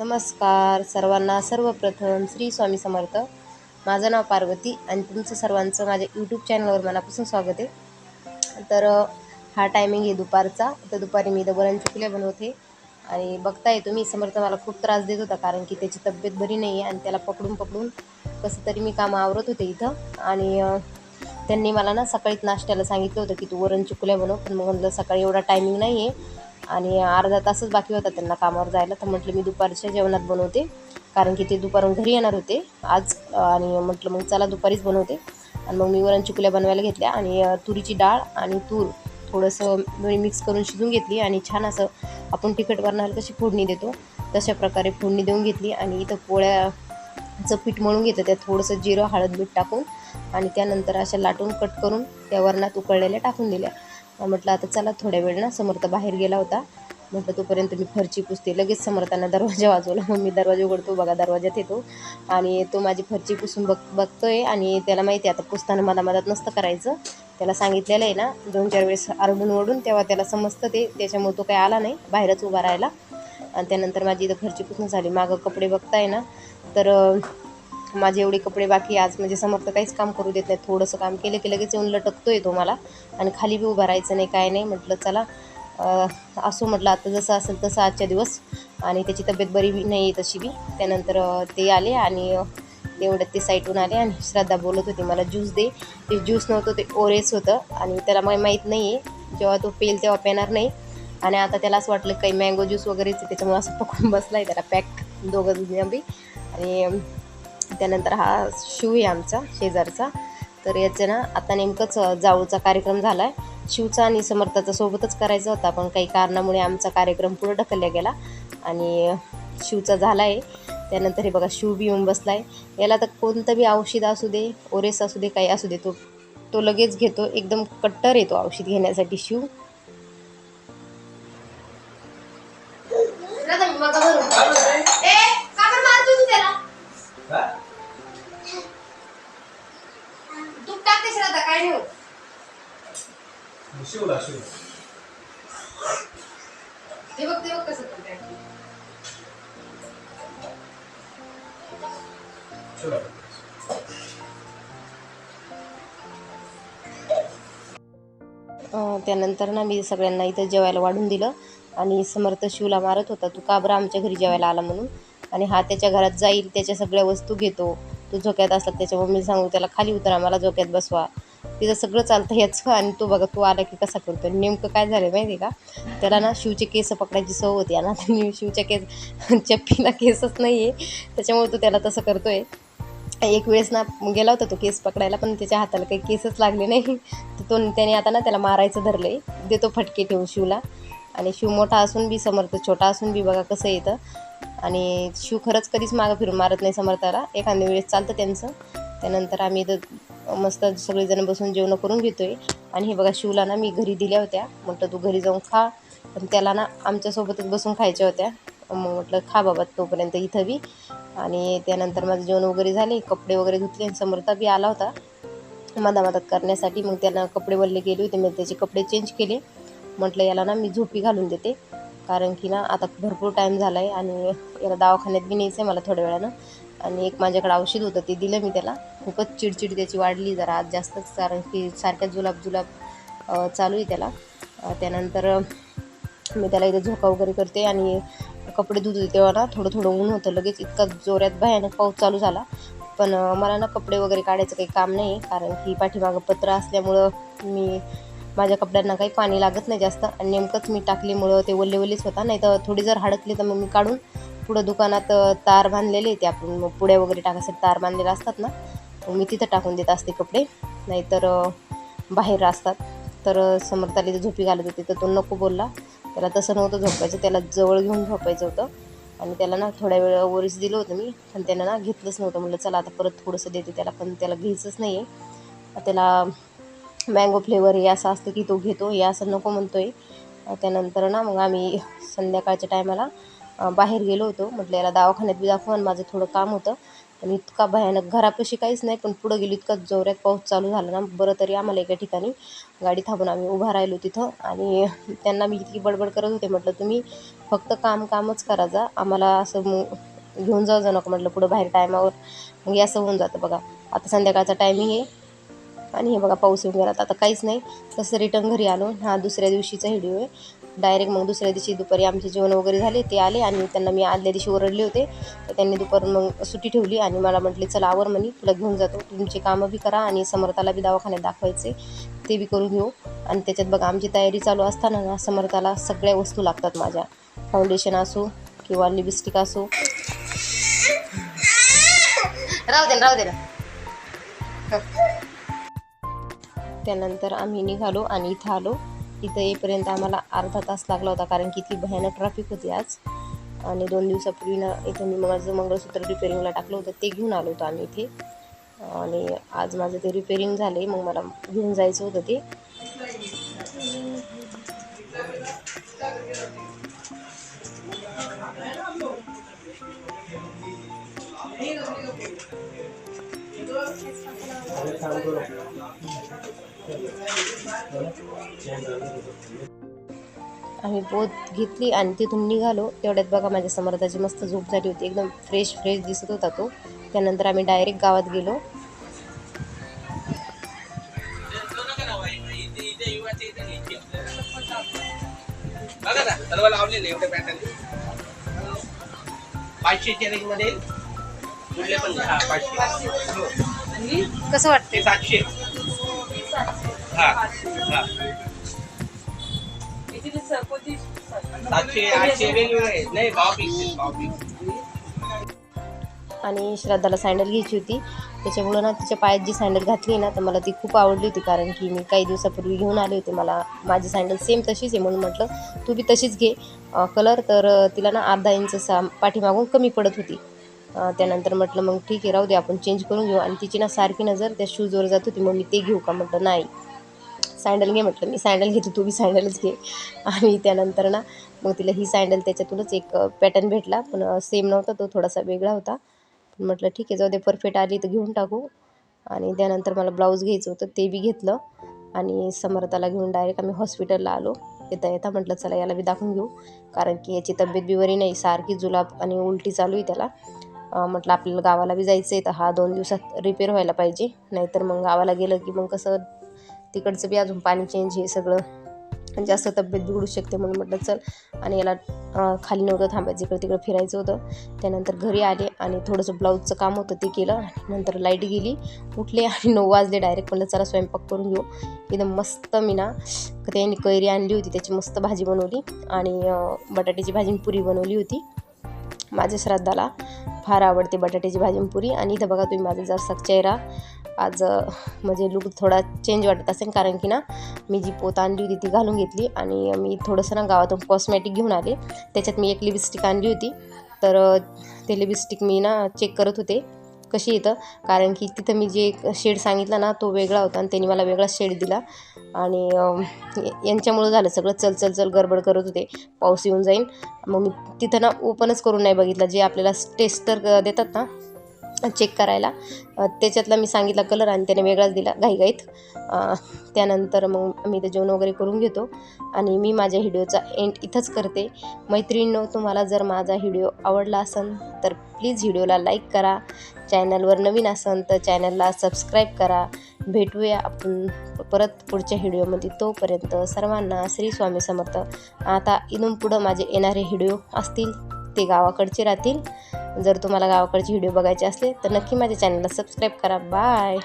नमस्कार सर्वांना. सर्वप्रथम श्री स्वामी समर्थ. माझं नाव पार्वती आणि तुमचं सर्वांचं माझ्या यूट्यूब चॅनलवर मनापासून स्वागत आहे. तर हा टायमिंग आहे दुपारचा. तर दुपारी मी दबरण चुकल्या बनवते आणि बघताय तुम्ही समर्थ मला खूप त्रास देत होता कारण की त्याची तब्येत बरी नाही आहे आणि त्याला पकडून पकडून कसं तरी मी कामं आवरत होते इथं. आणि त्यांनी मला ना सकाळीच नाश्त्याला सांगितलं होतं की तू वरण चुकल्या बनव पण मग म्हणलं सकाळी एवढा टायमिंग नाही आहे आणि अर्धा तासच बाकी होता त्यांना कामावर जायला. तर म्हटलं मी दुपारच्या जेवणात बनवते. कारण की ते दुपारून घरी येणार होते. आज आणि म्हटलं मग चला दुपारीच बनवते. आणि मग मी वरण चिकुल्या बनवायला घेतल्या. आणि तुरीची डाळ आणि तूर थोडंसं मी मिक्स करून शिजून घेतली. आणि छान असं आपण तिखट वरणाला कशी फोडणी देतो. तशा प्रकारे फोडणी देऊन घेतली. आणि इथं पोळ्याचं पीठ मळून घेतं त्यात थोडंसं जिरं हळद मीठ टाकून. आणि त्यानंतर अशा लाटून कट करून त्या वरणात उकळलेल्या टाकून दिल्या. मग म्हटलं आता चला थोड्या वेळ ना. समर्थ बाहेर गेला होता. म्हटलं तोपर्यंत मी फरची पुसते. लगेच समर्थांना दरवाजा वाजवला. मग मी दरवाजा उघडतो बघा दरवाजात येतो. आणि तो माझी फरची पुसून बघ बघतोय आणि त्याला माहिती आहे आता पुसताना मला मदत नसतं करायचं. त्याला सांगितलेलं आहे ना दोन चार वेळेस आरडून ओढून तेव्हा त्याला समजतं ते. त्याच्यामुळे तो काही आला नाही बाहेरच उभा राहायला आणि त्यानंतर माझी इथं फरची पुसून झाली. मागं कपडे बघताय ना तर माझे एवढे कपडे बाकी आज म्हणजे समर्थ काहीच काम करू देत नाही. थोडंसं काम केलं की लगेच येऊन लटकतोय तो मला. आणि खाली बी उभा राहायचं नाही काय नाही. म्हटलं चला असो म्हटलं आता जसं असेल तसं आजच्या दिवस. आणि त्याची तब्येत बरी बी नाही आहे तशी बी. त्यानंतर ते आले आणि एवढ्यात ते साईटून आले आणि श्रद्धा बोलत होती मला ज्यूस दे. ते ज्यूस नव्हतं ते ओरेस होतं. आणि त्याला मला माहीत नाही आहे जेव्हा तो पेल तेव्हा पेणार नाही. आणि आता त्याला असं वाटलं काही मँगो ज्यूस वगैरेच आहे, त्याच्यामुळे असं पकडून बसला आहे त्याला पॅक दोघं बी आणि त्यानंतर हा शिव आहे आमचा शेजारचा. तर याचं ना आता नेमकंच जाऊचा कार्यक्रम झाला आहे शिवचा आणि समर्थाचा सोबतच करायचा होता पण काही कारणामुळे आमचा कार्यक्रम पुढे ढकलला गेला. आणि शिवचा झाला आहे त्यानंतर हे बघा शिव बी येऊन बसला आहे याला तर कोणतं बी औषध असू दे ओरेस असू दे काही असू दे तो तो लगेच घेतो. एकदम कट्टर येतो औषध घेण्यासाठी शिव. शिवला शिव. ते बघ ते बघ कसं करते शिवला. अं, त्यानंतर ना मी सगळ्यांना इथं जेवायला वाढून दिलं आणि समर्थ शिवला मारत होता तू का बरं आमच्या घरी जेवायला आला म्हणून? आणि हा त्याच्या घरात जाईल त्याच्या सगळ्या वस्तू घेतो. तू झोक्यात असतात त्याच्या मम्मी सांगू त्याला खाली उतरा मला झोक्यात बसवा. तिचं सगळं चालतं याचं आणि तो बघा तो आला की कसा करतो नेमकं काय झालं माहिती आहे का? त्याला ना शिवचे केस पकडायची सवय होती आणि आता मी शिवच्या केस चप्पीला केसच नाही आहे त्याच्यामुळे तो त्याला तसं करतो आहे एक वेळेस ना गेला होता तो केस पकडायला पण त्याच्या हाताला काही केसच लागले नाही. तर तो त्याने आता ना त्याला मारायचं धरलं आहे देतो फटके ठेवून शिवला. आणि शिव मोठा असून बी समर्थ छोटा असून बी बघा कसं येतं. आणि शिव खरंच कधीच मागं फिरून मारत नाही समर्थाला. एखाद्या वेळेस चालतं त्यांचं. त्यानंतर आम्ही इथं मस्त सगळेजण बसून जेवण करून घेतोय. आणि हे बघा शिवला ना मी घरी दिल्या होत्या. म्हटलं तू घरी जाऊन खा. पण त्याला ना आमच्यासोबतच बसून खायच्या होत्या. मग म्हटलं खा बाबा तोपर्यंत इथं बी. आणि त्यानंतर माझं जेवण वगैरे झाले कपडे वगैरे धुतले आणि समर्था बी आला होता. मधामदत करण्यासाठी मग त्याला कपडे वल्ले गेले होते. मी त्याचे कपडे चेंज केले. म्हटलं याला ना मी झोपी घालून देते. कारण की ना आता भरपूर टाईम झाला आहे आणि याला दवाखान्यात बी न्यायचं आहे मला थोड्या वेळानं. आणि एक माझ्याकडे औषध होतं ते दिलं मी त्याला. खूपच चिडचिड त्याची वाढली जरा. आज जास्तच कारण की सारख्या जुलाब जुलाब चालू आहे त्याला. त्यानंतर मी त्याला इथं झोका वगैरे करते आणि कपडे धुत होते तेव्हा ना थोडं थोडं ऊन होतं लगेच. इतका जोरात भयानक पाऊस चालू झाला. पण मला ना कपडे वगैरे काढायचं काही काम नाही कारण की पाठीमागं पत्र असल्यामुळं मी माझ्या कपड्यांना काही पाणी लागत नाही जास्त. आणि नेमकंच मी टाकलीमुळं ते वल्ले वल्लेच होता. नाही तर थोडी जर हडकली तर मग मी काढून पुढं दुकानात तार बांधलेले ते आपण मग पुड्या वगैरे टाकायसाठी तार बांधलेले असतात ना मी तिथं टाकून देत असते कपडे. नाहीतर बाहेर असतात. तर अं, समर्थाला झोपी घालत होती तर तो नको बोलला. त्याला तसं नव्हतं झोपायचं त्याला जवळ घेऊन झोपायचं होतं. आणि त्याला ना थोड्या वेळ वरीस दिलं होतं मी पण त्यानं ना घेतलंच नव्हतं. म्हटलं चला आता परत थोडंसं देते त्याला पण त्याला घ्यायचंच नाही आहे त्याला मँगो फ्लेवर हे असं असतं की तो घेतो हे असं नको म्हणतो आहे त्यानंतर ना मग आम्ही संध्याकाळच्या टायमाला बाहेर गेलो होतो. म्हटलं याला दवाखान्यात बी दाखवून माझं थोडं काम होतं. आणि इतका भयानक घरापाशी काहीच नाही पण पुढं गेलो इतका जोरात पाऊस चालू झाला ना बरं तरी आम्हाला एका ठिकाणी गाडी थांबून आम्ही उभा राहिलो तिथं. आणि त्यांना मी इतकी बडबड करत होते म्हटलं तुम्ही फक्त काम कामच करा जा आम्हाला असं मग घेऊन जाऊ जा नको. म्हटलं पुढं बाहेर टायमावर मग हे असं होऊन जातं बघा. आता संध्याकाळचा टायमिंग आहे आणि हे बघा पाऊस येऊन गेला आता काहीच नाही. तसं रिटर्न घरी आलो. हा दुसऱ्या दिवशीचा व्हिडिओ आहे. डायरेक्ट मग दुसऱ्या दिवशी दुपारी आमचे जेवण वगैरे झाले ते आले आणि त्यांना मी आदल्या दिवशी ओरडले होते. तर त्यांनी दुपार मग सुट्टी ठेवली आणि मला म्हटले चला आवर म्हणे तुला घेऊन जातो. तुमचे कामं बी करा आणि समर्थाला बी दवाखान्यात दाखवायचे. ते बी करून घेऊ. आणि त्याच्यात बघा आमची तयारी चालू असताना ना समर्थाला सगळ्या वस्तू लागतात माझ्या. फाउंडेशन असो किंवा लिपस्टिक असो. राहू दे राहू दे ना. त्यानंतर आम्ही निघालो आणि इथं आलो. इथं येईपर्यंत आम्हाला अर्धा तास लागला होता कारण की इतकी भयानक ट्रॅफिक होती आज. आणि दोन दिवसापूर्वी ना इथं मी माझं मंगळसूत्र रिपेअरिंगला टाकलं होतं ते घेऊन आलो होतो आम्ही इथे. आणि आज माझं ते रिपेअरिंग झाले मग मला घेऊन जायचं होतं ते. आम्ही बोध घेतली आणि तिथून निघालो. तेवढ्यात बघा माझ्या समर्थाची मस्त झोप झाली होती. एकदम फ्रेश फ्रेश दिसत होता तो. त्यानंतर आम्ही डायरेक्ट गावात गेलो. बघा ना लावलेले एवढे पॅटर्न पाचशे मध्ये. कसं वाटतं सातशे. हा हा. सातशे आठशे वेगवेगळे आहेत. नाही भाव फिक्स भाव फिक्स आणि श्रद्धाला सँडल घ्यायची होती. त्याच्यामुळं ना तिच्या पायात जी सँडल घातली ना तर मला ती खूप आवडली होती. कारण की मी काही दिवसापूर्वी घेऊन आले होते. मला माझी सँडल सेम तशीच आहे म्हणून म्हटलं तू बी तशीच घे. कलर तर तिला ना अर्धा इंच सा पाठीमागून कमी पडत होती. त्यानंतर म्हटलं मग ठीक आहे राहू दे आपण चेंज करून घेऊ. आणि तिची ना सारखी नजर त्या शूजवर जात होती. मग मी ते घेऊ का? म्हटलं नाही. सँडल घे म्हटलं मी. सँडल घेतो तू बी सँडलच घे. आणि त्यानंतर ना मग तिला ही सँडल त्याच्यातूनच एक पॅटर्न भेटला. पण सेम नव्हता तो थोडासा वेगळा होता. पण म्हटलं ठीक आहे जाऊ दे परफेक्ट आली तर घेऊन टाकू. आणि त्यानंतर मला ब्लाऊज घ्यायचं होतं ते बी घेतलं. आणि समर्थाला घेऊन डायरेक्ट आम्ही हॉस्पिटलला आलो. येता येता म्हटलं चला याला बी दाखवून घेऊ. कारण की याची तब्येत बी बरी नाही सारखी जुलाब आणि उलटी चालू आहे त्याला. म्हटलं आपल्याला गावाला बी जायचं आहे तर हा दोन दिवसात रिपेअर व्हायला पाहिजे. नाहीतर मग गावाला गेलं की मग कसं तिकडचं बी अजून पाणी चेंज हे सगळं. म्हणजे जास्त तब्येत बिघडू शकते म्हणून म्हटलं चल. आणि याला खाली नव्हतं थांबायचं इकडं तिकडं फिरायचं होतं. त्यानंतर घरी आले आणि थोडंसं ब्लाऊजचं काम होतं ते केलं. नंतर लाइट गेली. उठले आणि नऊ वाजले डायरेक्ट म्हणलं चला स्वयंपाक करून घेऊ. एकदम मस्त मी ना त्यांनी कैरी आणली होती. त्याची मस्त भाजी बनवली. आणि बटाट्याची भाजी पुरी बनवली होती. माझ्या श्राद्धाला फार आवडते बटाट्याची भाजी पुरी. आणि इथं बघा तुम्ही माझा जरसा चेहरा आज म्हणजे लुक थोडा चेंज वाटत असेल कारण की ना मी जी पोत आणली होती ती घालून घेतली आणि मी थोडंसं ना गावातून कॉस्मॅटिक घेऊन आले. त्याच्यात मी एक लिपस्टिक आणली होती. तर ते लिपस्टिक मी ना चेक करत होते. कशी येतं? कारण की तिथं मी जे शेड सांगितला ना तो वेगळा होता आणि त्यांनी मला वेगळा शेड दिला. आणि यांच्यामुळं झालं सगळं. चल चल चल गडबड करत होते. पाऊस येऊन जाईल मग मी तिथं ना ओपनच करून नाही बघितलं. जे आपल्याला टेस्ट तर देतात ना चेक करायला त्याच्यातला मी सांगितला कलर आणि त्याने वेगळाच दिला घाईघाईत. त्यानंतर मग मी ते जेवण वगैरे करून घेतो. आणि मी माझ्या व्हिडिओचा एंड इथंच करते. मैत्रिणींनो तुम्हाला जर माझा व्हिडिओ आवडला असेल तर प्लीज व्हिडिओला लाईक करा. चॅनलवर नवीन असन तर चॅनलला सबस्क्राईब करा. भेटूया आपण परत पुढच्या व्हिडिओमध्ये. तोपर्यंत सर्वांना श्री स्वामी समर्थ. आता इथून पुढं माझे येणारे व्हिडिओ असतील ते गावाकडचे राहतील. जर तुम्हाला गावाकडचे व्हिडिओ बघायचे असले तर नक्की माझ्या चॅनलला सबस्क्राईब करा. बाय